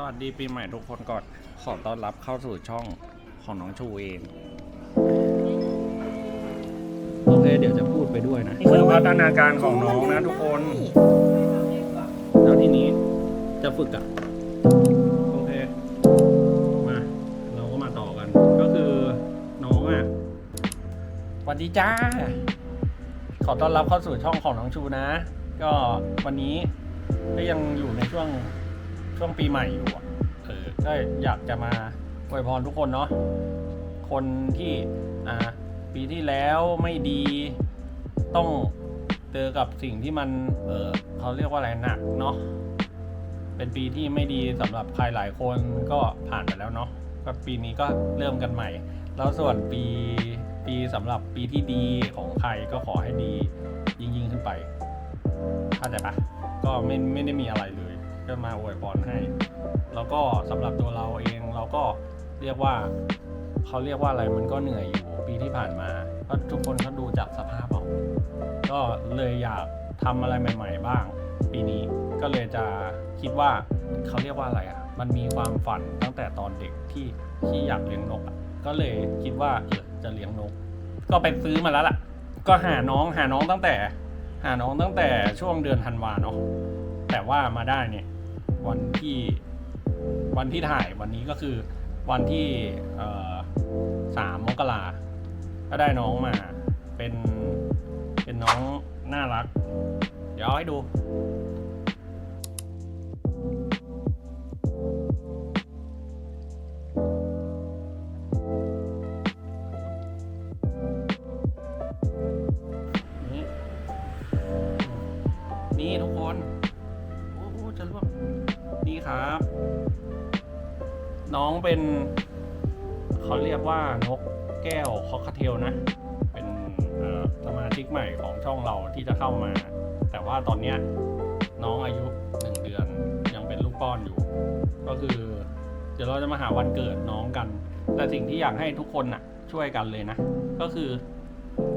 สวัสดีปีใหม่ทุกคนก่อน ขอต้อนรับเข้าสู่ช่องของน้องชูเอง โอเค เดี๋ยวจะพูดไปด้วยนะนี่คือพัฒนาการของน้องนะทุกคน แล้วทีนี้จะฝึกอะโอเค มา เราก็มาต่อกัน ก็คือน้องอะสวัสดีจ้า ขอต้อนรับเข้าสู่ช่องของน้องชูนะ ก็วันนี้ก็ยังอยู่ในช่วง ช่วงปีใหม่อยู่อะเออก็อยากจะมาอวยพรทุกคนเนาะคนที่อ่าปีที่แล้วไม่ดีต้องเจอกับสิ่งที่มันเออเขาเรียกว่าอะไรหนักเนาะเป็นปีที่ไม่ดีสำหรับใครหลายคนก็ผ่านไปแล้วเนาะก็ปีนี้ก็เริ่มกันใหม่ แล้วส่วนปีปีสำหรับปีที่ดีของใครก็ขอให้ดียิ่งยิ่งขึ้นไปเข้าใจปะก็ไม่ไม่ได้มีอะไรเลย ก็มาอวยพรให้ แล้วก็สำหรับตัวเราเองเราก็เรียกว่าเขาเรียกว่าอะไรมันก็เหนื่อยอยู่ปีที่ผ่านมาก็ทุกคนก็ดูจากสภาพเอาก็เลยอยากทำอะไรใหม่ ๆ บ้าง ปีนี้ก็เลยจะคิดว่าเขาเรียกว่าอะไรอะ มันมีความฝันตั้งแต่ตอนเด็กที่ที่อยากเลี้ยงนกอะก็เลยคิดว่าเออจะเลี้ยงนก ก็ไปซื้อมาแล้วล่ะ ก็หาน้องหาน้องตั้งแต่ หาน้องตั้งแต่ช่วงเดือนธันวาเนาะแต่ว่ามาได้เนี่ย วันที่วันที่ถ่ายวันนี้ก็คือวันที่สามมกราก็ได้น้องมาเป็นเป็นน้องน่ารัก เดี๋ยวเอาให้ดู น้องเป็นเขาเรียกว่านกแก้วคอคเทลนะ เป็นสมาชิกใหม่ของช่องเราที่จะเข้ามา แต่ว่าตอนเนี้ยน้องอายุหนึ่งเดือนยังเป็นลูกป้อนอยู่ ก็คือ เดี๋ยวเราจะมาหาวันเกิดน้องกัน แต่สิ่งที่อยากให้ทุกคนน่ะช่วยกันเลยนะ ก็คือ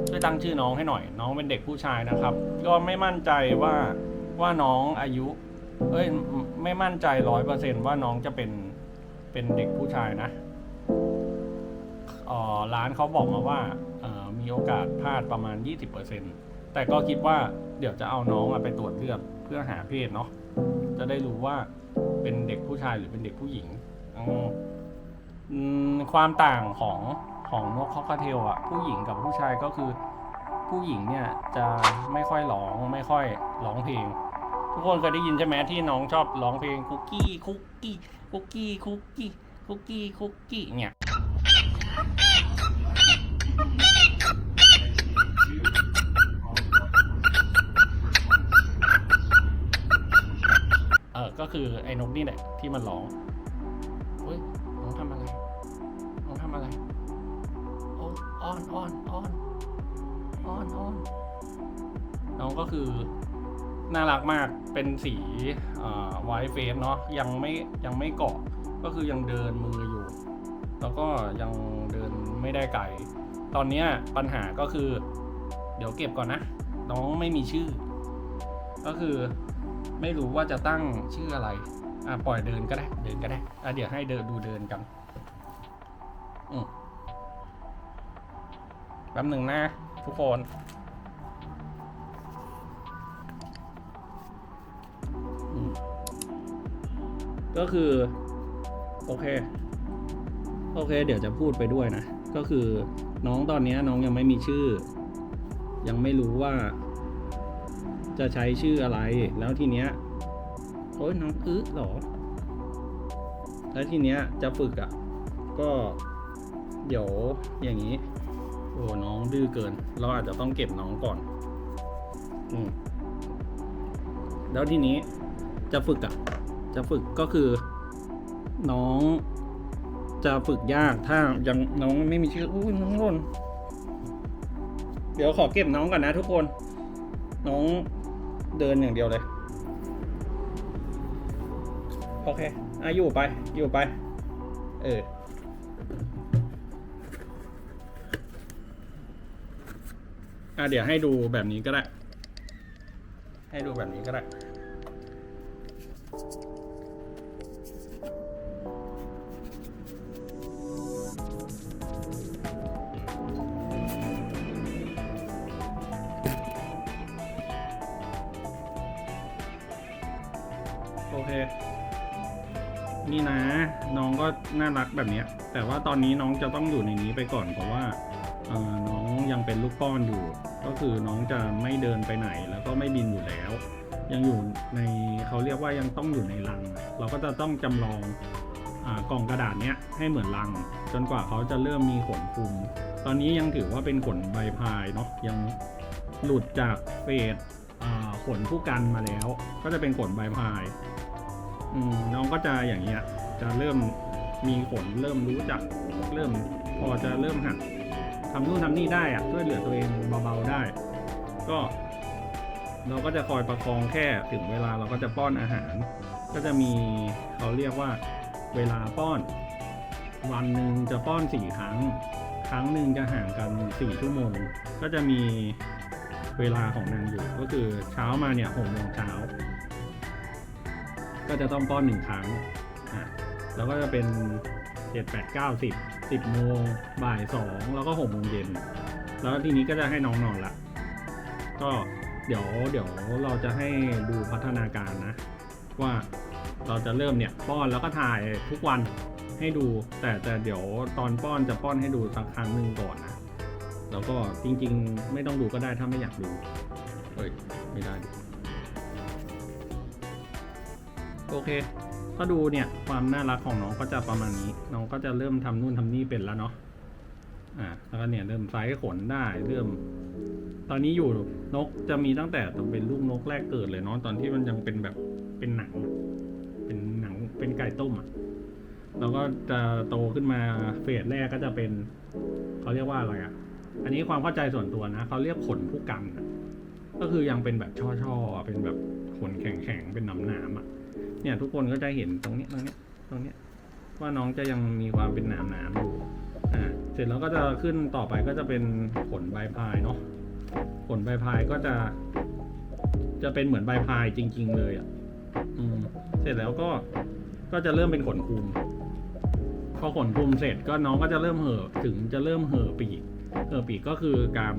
ช่วยตั้งชื่อน้องให้หน่อย น้องเป็นเด็กผู้ชายนะครับ ก็ไม่มั่นใจว่าว่าน้องอายุ เอ้ยไม่มั่นใจร้อยเปอร์เซนต์ว่าน้องจะเป็น เป็นเด็กผู้ชายนะร้านเขาบอกมาว่ามีโอกาสพลาดประมาณ 20%แต่ก็คิดว่าเดี๋ยวจะเอาน้องไปตรวจเลือดเพื่อหาเพศเนาะจะได้รู้ว่าเป็นเด็กผู้ชายหรือเป็นเด็กผู้หญิงความต่างของของนกคอกคาเทลอะผู้หญิงกับผู้ชายก็คือ ผู้หญิงเนี่ยจะไม่ค่อยร้องไม่ค่อยร้องเพลง ทุกคนเคยได้ยินใช่ไหมที่น้องชอบร้องเพลงคุกกี้คุกกี้คุกกี้คุกกี้คุกกี้คุกกี้เนี่ยเออก็คือไอ้นกนี่แหละที่มันร้องเฮ้ยน้องทำอะไรน้องทำอะไรโอ้อ้อนอ้อนอ้อนอ้อนอ้อนน้องก็คือ น่ารักมากเป็นสีไวท์เฟสเนาะยังไม่ยังไม่เกาะก็คือยังเดินมืออยู่ แล้วก็ยังเดินไม่ได้ไกล ตอนนี้ปัญหาก็คือ เดี๋ยวเก็บก่อนนะ น้องไม่มีชื่อ ก็คือไม่รู้ว่าจะตั้งชื่ออะไรอะปล่อยเดินก็ได้ เดินก็ได้อะเดี๋ยวให้เดินดูเดินกันอืมแป๊บหนึ่งนะทุกคน ก็คือ โอเค โอเค เดี๋ยวจะพูดไปด้วยนะ ก็คือน้องตอนนี้น้องยังไม่มีชื่อ ยังไม่รู้ว่า จะใช้ชื่ออะไร แล้วทีเนี้ยโอ้ยน้องอึเหรอ แล้วทีเนี้ยจะฝึกอะ่ะ ก็เดี๋ยวอย่างนี้ โอ้น้องดื้อเกิน เราอาจจะต้องเก็บน้องก่อน อืมแล้วทีนี้จะฝึกอะ่ะ จะฝึกก็คือ น้องจะฝึกยากถ้ายังน้องไม่มีชื่ออุ้ยน้องหล่นเดี๋ยวขอเก็บน้องก่อนนะทุกคน น้องเดินอย่างเดียวเลย โอเคอะอยู่ไป อยู่ไป เอออะเดี๋ยวให้ดูแบบนี้ก็ได้ ให้ดูแบบนี้ก็ได้ น่ารักแบบเนี้ย แต่ว่าตอนนี้น้องจะต้องอยู่ในนี้ไปก่อนเพราะว่าน้องยังเป็นลูกป้อนอยู่ ก็คือน้องจะไม่เดินไปไหนแล้วก็ไม่บินอยู่แล้ว ยังอยู่ในเขาเรียกว่ายังต้องอยู่ในรัง เราก็จะต้องจำลองอกล่องกระดาษเนี้ยให้เหมือนรัง จนกว่าเขาจะเริ่มมีขนคลุม ตอนนี้ยังถือว่าเป็นขนใบพายเนาะยังหลุดจากเฟสขนผู้กันมาแล้ว ก็จะเป็นขนใบพายน้องก็จะอย่างเงี้ยจะเริ่ม มีขนเริ่มรู้จัก เริ่มพอจะเริ่มหัดทำนู่นทำนี่ได้อะช่วยเหลือตัวเองเบาๆได้ ก็ เราก็จะคอยประคองแค่ถึงเวลาเราก็จะป้อนอาหาร ก็จะมีเขาเรียกว่าเวลาป้อน วันหนึ่งจะป้อนสี่ครั้ง ครั้งหนึ่งจะห่างกันสี่ชั่วโมง ก็จะมีเวลาของนางอยู่ ก็คือเช้ามาเนี่ยหกโมงเช้าก็จะต้องป้อนหนึ่งครั้งอะ แล้วก็จะเป็นเจ็ดแปดเก้าสิบสิบโมงบ่ายสองแล้วก็หกโมงเย็น แล้วทีนี้ก็จะให้น้องนอนละ ก็เดี๋ยวเดี๋ยวเราจะให้ดูพัฒนาการนะ ว่าเราจะเริ่มเนี่ยป้อนแล้วก็ถ่ายทุกวันให้ดู แต่แต่เดี๋ยวตอนป้อนจะป้อนให้ดูสักครั้งหนึ่งก่อนนะ แล้วก็จริง ๆ ไม่ต้องดูก็ได้ถ้าไม่อยากดูเฮ้ยไม่ได้ดิโอเค ก็ดูเนี่ยความน่ารักของน้องก็จะประมาณนี้ น้องก็จะเริ่มทำนู่นทำนี่เป็นแล้วเนาะอ่าแล้วก็เนี่ยเริ่มไซส์ขนได้เริ่ม ตอนนี้อยู่นกจะมีตั้งแต่ตอนเป็นลูกนกแรกเกิดเลยเนาะตอนที่มันยังเป็นแบบเป็นหนัง เป็นหนังเป็นไก่ต้มอะแล้วก็จะโตขึ้นมาเฟสแรกก็จะเป็นเขาเรียกว่าอะไรอะ อันนี้ความเข้าใจส่วนตัวนะเขาเรียกขนผู้กันก็คือยังเป็นแบบช่อๆอเป็นแบบขนแข็งๆเป็นหนามๆอะ เนี่ยทุกคนก็จะเห็นตรงนี้ตรงนี้ตรงนี้ว่าน้องจะยังมีความเป็นหนามๆอยู่อ่าเสร็จแล้วก็จะขึ้นต่อไปก็จะเป็นขนใบพายเนาะขนใบพายก็จะ จะเป็นเหมือนใบพายจริง ๆ เลยอะอืมเสร็จแล้วก็ก็จะเริ่มเป็นขนคุมพอขนคุมเสร็จก็น้องก็จะเริ่มเห่อถึงจะเริ่มเห่อปีกเห่อปีกก็คือการ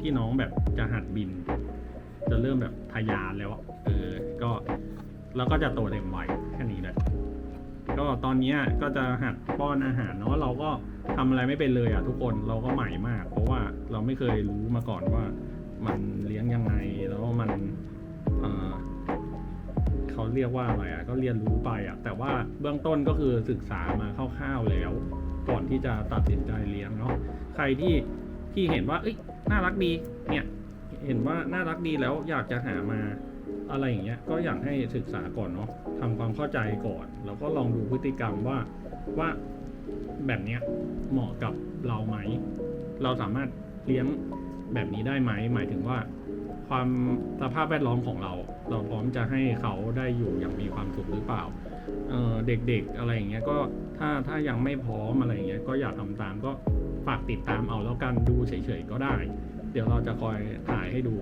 ที่น้องแบบจะหัดบิน จะเริ่มแบบทะยานแล้วเออก็ แล้วก็จะโตเต็มวัยแค่นี้เลยก็ตอนนี้ก็จะหัดป้อนอาหารเนาะเราก็ทำอะไรไม่เป็นเลยอะทุกคนเราก็ใหม่มาก เพราะว่าเราไม่เคยรู้มาก่อนว่ามันเลี้ยงยังไงแล้วมันเอ่อเขาเรียกว่าอะไรอะก็เรียนรู้ไปอะแต่ว่าเบื้องต้นก็คือศึกษามาคร่าวๆแล้ว ก่อนที่จะตัดสินใจเลี้ยงเนาะใครที่ที่เห็นว่าเอ้ยน่ารักดีเนี่ยเห็นว่าน่ารักดีแล้วอยากจะหามา อะไรอย่างเงี้ยก็อยากให้ศึกษาก่อนเนาะทำความเข้าใจก่อน แล้วก็ลองดูพฤติกรรมว่าว่าแบบเนี้ยเหมาะกับเราไหม เราสามารถเลี้ยงแบบนี้ได้ไหม หมายถึงว่า ความสภาพแวดล้อมของเรา เราพร้อมจะให้เขาได้อยู่อย่างมีความสุขหรือเปล่าเออเด็กๆอะไรอย่างเงี้ยก็ถ้าถ้ายังไม่พร้อมอะไรอย่างเงี้ยก็อย่าทำตามก็ฝากติดตามเอาแล้วกันดูเฉยๆก็ได้ เดี๋ยวเราจะคอยถ่ายให้ดู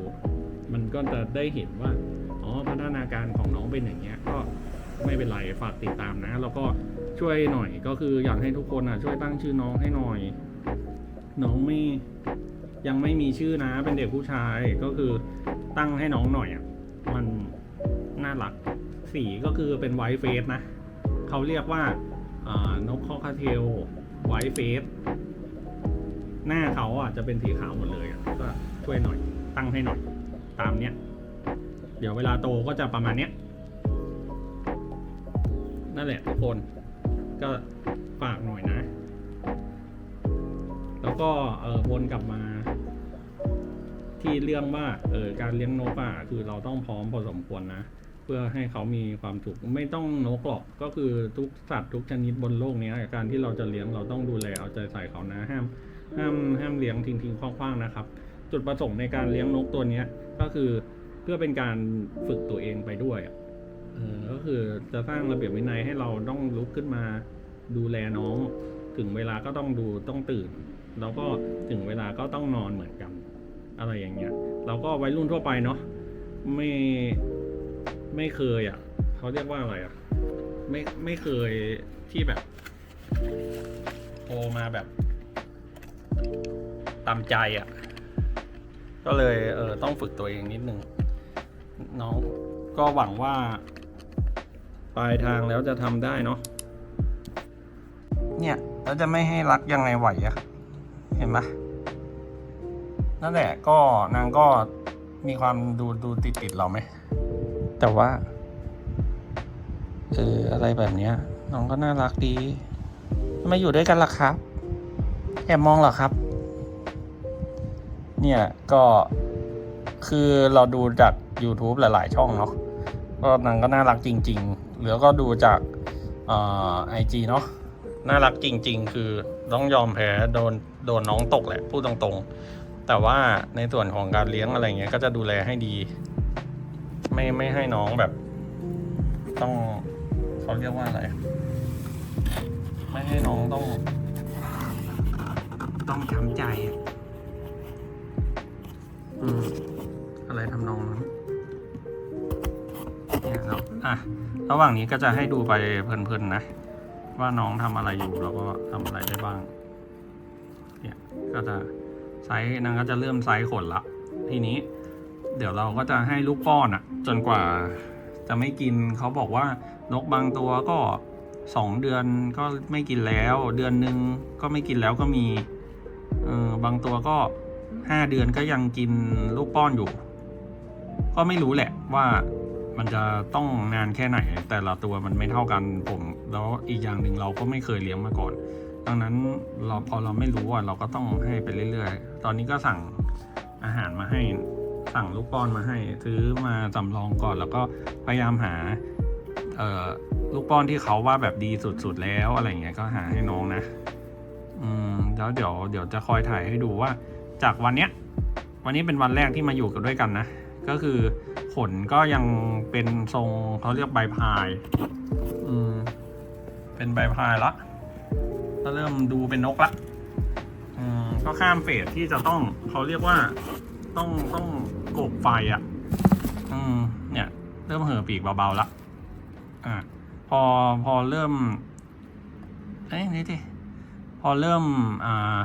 มันก็จะได้เห็นว่า อ๋อพัฒนาการของน้องเป็นอย่างเงี้ยก็ไม่เป็นไรฝากติดตามนะ แล้วก็ช่วยหน่อยก็คืออยากให้ทุกคนอะช่วยตั้งชื่อน้องให้หน่อย น้องไม่ยังไม่มีชื่อนะ เป็นเด็กผู้ชายก็คือตั้งให้น้องหน่อยอะมันน่ารักสีก็คือเป็นไวท์เฟสนะเขาเรียกว่านกคอคาเทลไวท์เฟสหน้าเขาอะจะเป็นสีขาวหมดเลยก็ช่วยหน่อย ตั้งให้หน่อย ตามเนี้ย เดี๋ยวเวลาโตก็จะประมาณเนี้ยนั่นแหละทุกคนก็ฝากหน่อยนะ แล้วก็เออวนกลับมา ที่เรื่องว่าเออการเลี้ยงนกอะคือเราต้องพร้อมพอสมควรนะ เพื่อให้เขามีความสุขไม่ต้องนกหรอกก็คือทุกสัตว์ทุกชนิดบนโลกนี้การที่เราจะเลี้ยงเราต้องดูแลเอาใจใส่เขานะห้ามห้ามห้ามเลี้ยงทิ้งทิ้งๆคว้างๆนะครับ จุดประสงค์ในการเลี้ยงนกตัวเนี้ก็คือ เพื่อเป็นการฝึกตัวเองไปด้วยอะเออก็คือจะสร้างระเบียบวินัยให้เราต้องลุกขึ้นมาดูแลน้อง ถึงเวลาก็ต้องดูต้องตื่น แล้วก็ถึงเวลาก็ต้องนอนเหมือนกัน อะไรอย่างเงี้ยเราก็วัยรุ่นทั่วไปเนาะไม่ไม่เคยอะเขาเรียกว่าอะไรอะไม่ไม่เคยที่แบบโตมาแบบตามใจอะ ก็เลยเออต้องฝึกตัวเองนิดนึง น้องก็หวังว่าปลายทางแล้วจะทำได้เนาะเนี่ยแล้วจะไม่ให้รักยังไงไหวอะเห็นไหมนั่นแหละก็นางก็มีความดูดูติดติดๆเราไหม แต่ว่าเอออะไรแบบเนี้ย น้องก็น่ารักดีทำไมอยู่ด้วยกันล่ะครับ แอบมองเหรอครับ เนี่ยก็ คือเราดูจาก YouTube หลาย ๆ ช่องเนาะก็นางก็น่ารักจริงๆแล้วก็ดูจากไอจีเนาะน่ารักจริง ๆ คือต้องยอมแพ้โดนโดนน้องตกแหละพูดตรงๆ แต่ว่าในส่วนของการเลี้ยงอะไรเงี้ยก็จะดูแลให้ดี ไม่ไม่ให้น้องแบบ ต้องเขาเรียกว่าอะไร ไม่ให้น้องต้อง ต้องช้ำใจอืม อะไรทำนองนั้นเนี่ยครับอะระหว่างนี้ก็จะให้ดูไปเพลินๆนะ ว่าน้องทำอะไรอยู่แล้วก็ทำอะไรได้บ้าง เนี่ยก็จะไซส์นางก็จะเริ่มไซส์ขนละ ทีนี้ เดี๋ยวเราก็จะให้ลูกป้อนอะ่ะ จนกว่า จะไม่กินเขาบอกว่านกบางตัวก็สองเดือนก็ไม่กินแล้ว เดือนหนึ่งก็ไม่กินแล้วก็มีเออบางตัวก็ห้าเดือนก็ยังกินลูกป้อนอยู่ ก็ไม่รู้แหละว่ามันจะต้องนานแค่ไหน แต่ละตัวมันไม่เท่ากันผม แล้วอีกอย่างหนึ่งเราก็ไม่เคยเลี้ยงมาก่อน ดังนั้นเราพอเราไม่รู้อะเราก็ต้องให้ไปเรื่อยๆ ตอนนี้ก็สั่งอาหารมาให้สั่งลูกป้อนมาให้ซื้อมาจำลองก่อน แล้วก็พยายามหาลูกป้อนที่เขาว่าแบบดีสุดๆแล้วอะไรเงี้ยก็หาให้น้องนะ อืมแล้วเดี๋ยวเดี๋ยวจะคอยถ่ายให้ดูว่า จากวันเนี้ย วันนี้เป็นวันแรกที่มาอยู่กันด้วยกันนะ ก็คือขนก็ยังเป็นทรงเขาเรียกใบพาย อืม เป็นใบพายละ ก็เริ่มดูเป็นนกละ อืม ก็ข้ามเฟสที่จะต้องเขาเรียกว่าต้องต้องกบไฟอะ่ะ อืม เนี่ย เริ่มเห่อปีกเบาๆละ อะพอพอเริ่ม เอ้ยนี่ดิ พอเริ่ม อ่า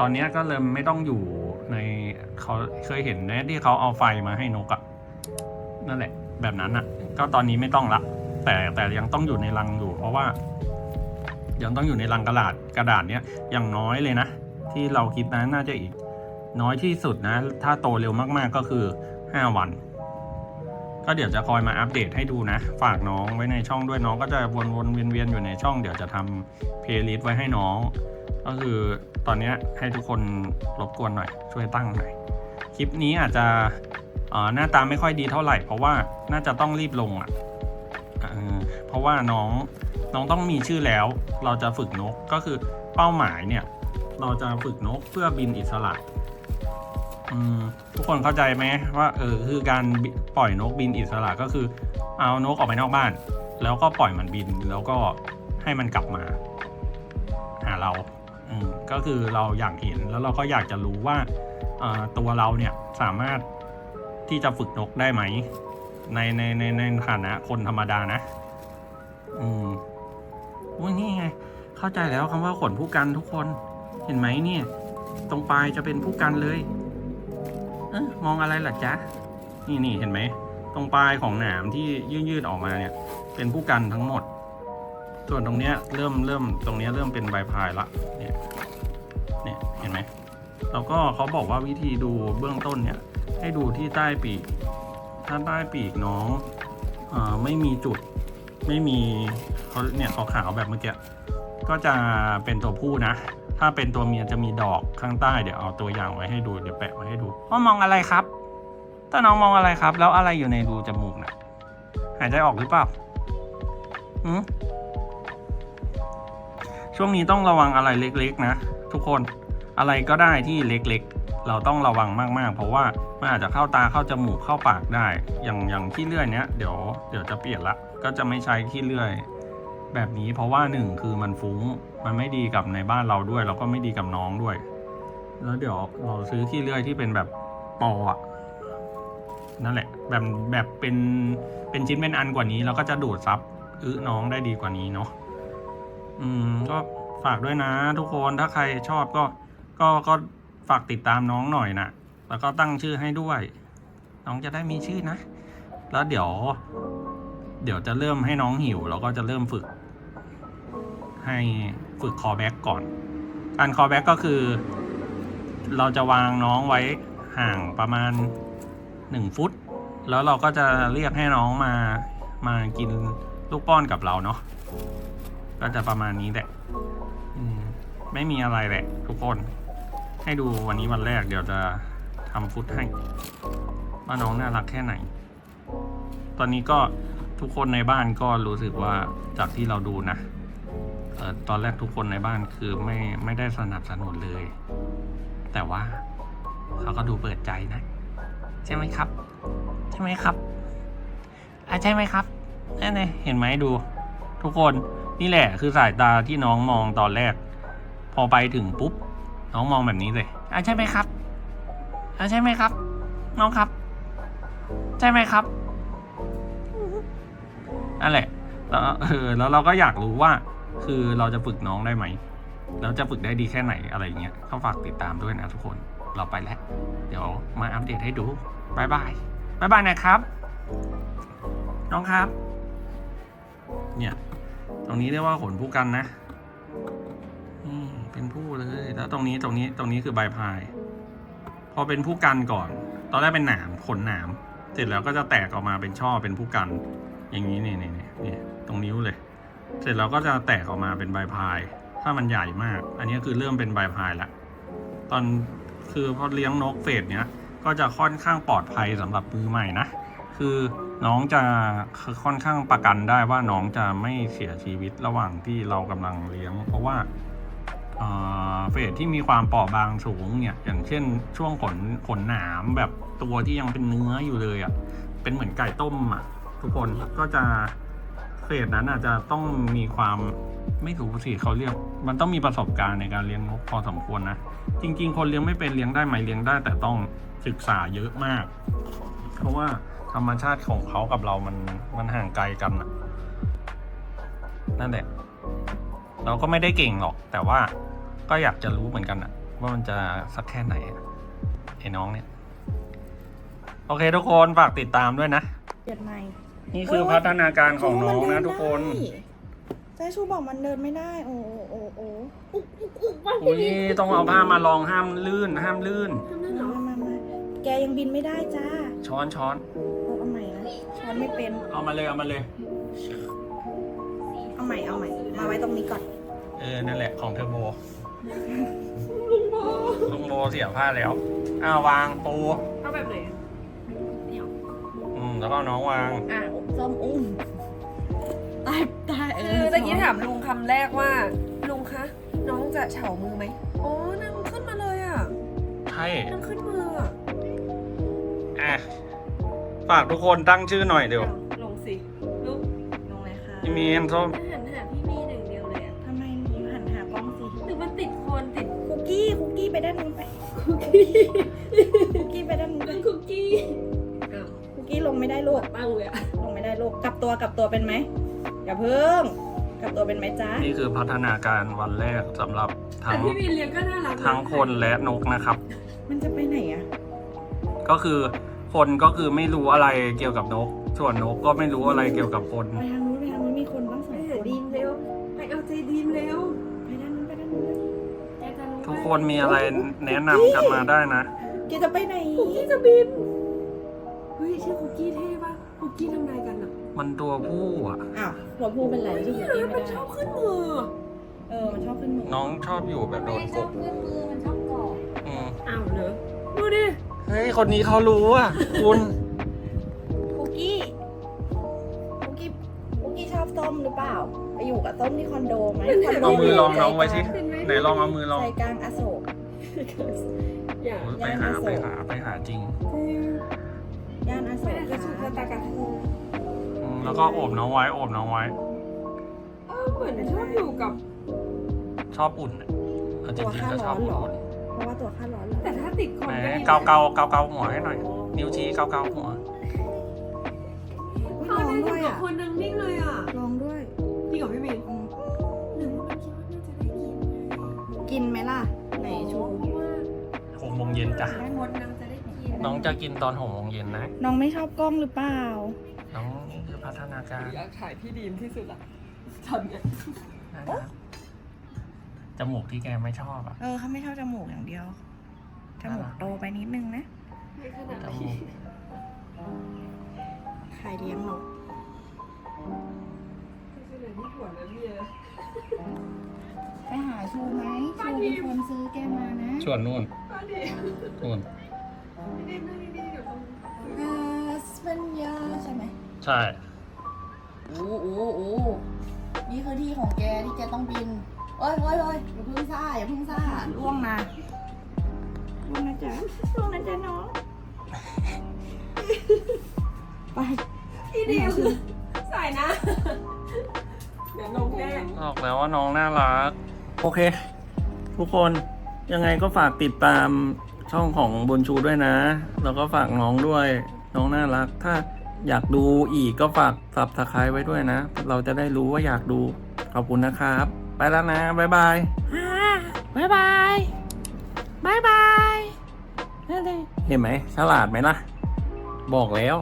ตอนนี้ก็เริ่มไม่ต้องอยู่ในเขาเคยเห็นนะที่เขาเอาไฟมาให้นกอะนั่นแหละ แบบนั้นอะก็ตอนนี้ไม่ต้องละ แต่แต่ยังต้องอยู่ในรังอยู่ เพราะว่า ยังต้องอยู่ในรังกระดาษกระดาษเนี้ยอย่างน้อยเลยนะ ที่เราคิดนะน่าจะอีก น้อยที่สุดนะ ถ้าโตเร็วมากๆก็คือห้าวัน ก็เดี๋ยวจะคอยมาอัปเดตให้ดูนะ ฝากน้องไว้ในช่องด้วยน้องก็จะวนๆเวียนๆอยู่ในช่อง เดี๋ยวจะทำเพลย์ลิสต์ไว้ให้น้อง ก็คือตอนนี้ให้ทุกคนรบกวนหน่อย ช่วยตั้งหน่อย คลิปนี้อาจจะหน้าตาไม่ค่อยดีเท่าไหร่ เพราะว่าน่าจะต้องรีบลงอะเพราะว่าน้องน้องต้องมีชื่อแล้ว เราจะฝึกนกก็คือเป้าหมายเนี่ย เราจะฝึกนกเพื่อบินอิสระทุกคนเข้าใจไหมว่าเออคือการปล่อยนกบินอิสระก็คือ เอานกออกไปนอกบ้าน แล้วก็ปล่อยมันบินแล้วก็ให้มันกลับมา หาเรา ก็คือเราอยากเห็นแล้วเราก็อยากจะรู้ว่าตัวเราเนี่ยสามารถที่จะฝึกนกได้ไหม ในในในในฐานะคนธรรมดานะ อืมอุ้นี่ไง เข้าใจแล้วคำว่าขนผู้กันทุกคน เห็นไหมเนี่ย ตรงปลายจะเป็นผู้กันเลยเอะมองอะไรล่ะจ๊ะ นี่นี่เห็นไหม ตรงปลายของหนามที่ยืดๆออกมาเนี่ย เป็นผู้กันทั้งหมด ส่วนตรงเนี้ยเริ่มเริ่มตรงเนี้ยเริ่มเป็นใบพายละเนี่ย ห็นไหมแล้วก็เขาบอกว่าวิธีดูเบื้องต้นเนี่ย ให้ดูที่ใต้ปีก ถ้าใต้ปีกน้องอไม่มีจุด ไม่มีเขาเนี่ยขาวๆแบบเมื่อกี้ก็จะเป็นตัวผู้นะ ถ้าเป็นตัวเมียจะมีดอกข้างใต้เดี๋ยวเอาตัวอย่างไว้ให้ดูเดี๋ยวแปะไว้ให้ดูว่ามองอะไรครับถ้าน้องมองอะไรครับ แล้วอะไรอยู่ในรูจมูกนะหายใจออกหรือเปล่าอืมช่วงนี้ต้องระวังอะไรเล็ก ๆ นะ ทุกคน อะไรก็ได้ที่เล็กๆ เราต้องระวังมากๆ เพราะว่ามันอาจจะเข้าตาเข้าจมูกเข้าปากได้ อย่างอย่างขี้เลื่อยเนี้ยเดี๋ยวเดี๋ยวจะเปลี่ยนละ ก็จะไม่ใช้ขี้เลื่อยแบบนี้เพราะว่าหนึ่งคือมันฟุ้งมันไม่ดีกับในบ้านเราด้วย แล้วก็ไม่ดีกับน้องด้วย แล้วเดี๋ยวเราซื้อขี้เลื่อยที่เป็นแบบปออะนั่นแหละ แบบแบบเป็นเป็นชิ้นเป็นอันกว่านี้แล้วก็จะดูดซับอื้อน้องได้ดีกว่านี้เนาะอืมก็ฝากด้วยนะทุกคนถ้าใครชอบก็ ก็ก็ฝากติดตามน้องหน่อยนะแล้วก็ตั้งชื่อให้ด้วย น้องจะได้มีชื่อนะ แล้วเดี๋ยว เดี๋ยวจะเริ่มให้น้องหิว แล้วก็จะเริ่มฝึก ให้ฝึกคอแบ็กก่อน การคอแบ็กก็คือ เราจะวางน้องไว้ห่างประมาณหนึ่งฟุต แล้วเราก็จะเรียกให้น้องมามากินลูกป้อนกับเราเนาะก็จะประมาณนี้แหละไม่มีอะไรแหละทุกคน ให้ดูวันนี้วันแรกเดี๋ยวจะทำฟุตให้ว่าน้องน่ารักแค่ไหน ตอนนี้ก็ทุกคนในบ้านก็รู้สึกว่าจากที่เราดูนะออตอนแรกทุกคนในบ้านคือไม่ไม่ได้สนับสนุนเลย แต่ว่าเขาก็ดูเปิดใจนะ ใช่ไหมครับ ใช่ไหมครับอะใช่ไหมครับนั่นไงเห็นไหมดู ทุกคนนี่แหละคือสายตาที่น้องมองตอนแรก พอไปถึงปุ๊บ น้องมองแบบนี้เลยอะใช่ไหมครับอะใช่ไหมครับ น้องครับ ใช่ไหมครับนั่นแหละแล้วเออแล้วเราก็อยากรู้ว่า คือเราจะฝึกน้องได้ไหมแล้วจะฝึกได้ดีแค่ไหนอะไรเงี้ยก็ฝากติดตามด้วยนะทุกคนเราไปแล้ว เดี๋ยวมาอัปเดตให้ดูบายบายบายบายนะครับ น้องครับ เนี่ย ตรงนี้เรียกว่าขนผู้กันนะ เป็นผู้เลย แล้วตรงนี้ตรงนี้ตรงนี้คือใบพาย พอเป็นผู้กันก่อน ตอนแรกเป็นหนามขนหนาม เสร็จแล้วก็จะแตกออกมาเป็นช่อเป็นผู้กัน อย่างนี้เนี่ยเนี่ยเนี่ยตรงนิ้วเลย เสร็จแล้วก็จะแตกออกมาเป็นใบพาย ถ้ามันใหญ่มาก อันนี้คือเริ่มเป็นใบพายละตอนคือพอเลี้ยงนกเฟสเนี้ยก็จะค่อนข้างปลอดภัยสำหรับมือใหม่นะ คือน้องจะค่อนข้างประกันได้ว่าน้องจะไม่เสียชีวิตระหว่างที่เรากำลังเลี้ยง เพราะว่า เฟสที่มีความเปราะบางสูงเนี่ยอย่างเช่นช่วงขนขนหนามแบบตัวที่ยังเป็นเนื้ออยู่เลยอะ่ะเป็นเหมือนไก่ต้มอะ่ะทุกคนก็จะเฟสนั้นอาจจะต้องมีความไม่รู้สิเขาเรียก มันต้องมีประสบการณ์ในการเลี้ยงนกพอสมควรนะจริง ๆ คนเลี้ยงไม่เป็นเลี้ยงได้ไหมเลี้ยงได้ แต่ต้องศึกษาเยอะมาก เพราะว่าธรรมชาติของเขากับเรามันมันห่างไกลกันนะนั่นแหละเราก็ไม่ได้เก่งหรอก แต่ว่า ก็อยากจะรู้เหมือนกันอะว่ามันจะสักแค่ไหนอะไอ้น้องเนี่ย โอเคทุกคนฝากติดตามด้วยนะ เปลี่ยนใหม่นี่คือพัฒนาการของน้องนะทุกคนแต่ชูบอกมันเดินไม่ได้ โอ้โอ้โอ้โอ้อุ้ยต้องเอาผ้ามารองห้ามลื่นห้ามลื่น มามามาแกยังบินไม่ได้จ้า ช้อนช้อนเอาเอาใหม่นะช้อนไม่เป็น เอามาเลยเอามาเลย เอาใหม่เอาใหม่ มาไว้ตรงนี้ก่อน เออ นั่นแหละของเทอร์โบ ลุงโบเสียผ้าแล้วอ้าววางปูเอาแบบไหนอะอืมแล้วก็เอาน้องวาง อะส้มอุ้มตายตายเอคืออตะกี้ถามลุงคำแรกว่า ลุงคะ น้องจะเฉามือไหมอ๋อนางขึ้นมาเลยอะใช่ นางขึ้นมืออะอะ ฝากทุกคนตั้งชื่อหน่อยเดี๋ยวลงสิลุกลงเลยค่ะ พี่มีนส้ม คุกกี้คุกกี้ไปด้านนู้นไปคุกกี้อ้าวคุกกี้ลงไม่ได้ลูกตั้งเลยอะลงไม่ได้ลูก กลับตัวกลับตัวเป็นไหมอย่าเพิ่ง กลับตัวเป็นไหมจ๊ะ นี่คือพัฒนาการวันแรกสำหรับแต่ทั้งพี่มีเลี้ยงก็น่ารักะทั้งคนและนกนะครับ มันจะไปไหนอะก็คือคนก็คือไม่รู้อะไรเกี่ยวกับนก ส่วนนกก็ไม่รู้อะไรเกี่ยวกับคน ไปทางนู้นไปทางนู้นมีคนบ้างสไปองคหานดีมเร็ว ไปเอาใจดีมเร็ว จะรู้ทุกคนมีอะไรแนะนำกันมาได้นะ แกจะไปไหนคุกกี้จะบิน เฮ้ยชื่อคุกกี้เท่ปะคุกกี้ทำอะไรกันอะมันตัวผู้อะ อ้าวหัวพูเป็นไรที่เนี่คุยกกี้ไม่มันได้ชอบขึ้นมือ เออมันชอบขึ้นมือน้องชอบอยู่แบบโดนกบอืมอ้าวเหรอดูดิ เฮ้ย คนนี้เขารู้อะ คุณ คุกกี้คุกกี้คุกกี้ชอบส้มหรือเปล่าไปอยู่กับส้มที่คอนโดไหมคอนโดเอามือลองน้องไว้สิใจกลาง ไหนลองเอามือลอง ใจกลางอโศกอย่าโอ้ยไปหาไปหาไปหาจริงย่านอโศไม่กได้กระสุนกระตากระทูอืมแล้วก็โอบน้องไว้โอบน้องไว้ เออเหมือนชอบอยู่กับ ชอบอุ่นอะเอาจตัวริงค่าๆก็ชร้ออบนเหรออุ่นเพราะว่าตัวค่าร้อนเหรอแต่ถ้าติดคนแหมก็ดีเกาเกาเกาเกาหัวให้หน่อย นิ้วชี้เกาเกาหัว อุ๊ยเขาลองได้อด้ยู่วยกับอะคนนึงนิ่งเลยอะลองด้วย จริงเหรอพี่มินอืม เย็นจ้ะได้มดนางจะได้กินน้องจะกินตอนหกโมงเย็นนะ น้องไม่ชอบกล้องหรือเปล่า น้องนี่คือพัฒนานาการอยากถ่ายพี่ดีมที่สุดละตอนเนี้ยน่ารักจมูกที่แกไม่ชอบอะ เออเขาไม่ชอบจมูกอย่างเดียว จมูกโตไปนิดนึงนะ ไม่ขนาดจนั้นมูก ใครเลี้ยงนกไม่ใช่เลยที่หัวแล้วเมียไปหาชูไหมชูเป็นคนซื้อแกมานะ ชวนนู่น ป้าดีนู่นพี่ดีมนั่งดีๆเดี๋ยวต้องเออสเปนยาใช่ไหมใช่ โอ้โอ้โอ้นี่คือที่ของแกที่แกต้องบินเอ้ยเอ้ยเอ้ยอย่าเพึ่งซ่าอย่าเพึ่งซ่าล่วงนะล่วงนะจ๊ะล่วงนะจ๊ะน้องไปพี่ดีมใส่นะ เดี๋ยวลงแน่บอกแล้วว่าน้องน่ารัก โอเค ทุกคน ยังไงก็ฝากติดตามช่องของบุญชูด้วยนะ แล้วก็ฝากน้องด้วย น้องน่ารัก ถ้าอยากดูอีกก็ฝากสับสไครไว้ด้วยนะ เราจะได้รู้ว่าอยากดู ขอบคุณนะครับ ไปแล้วนะ บ๊ายบายบ๊ายบายบ๊ายบายเห็นไหมฉลาดไหมล่ะ บอกแล้ว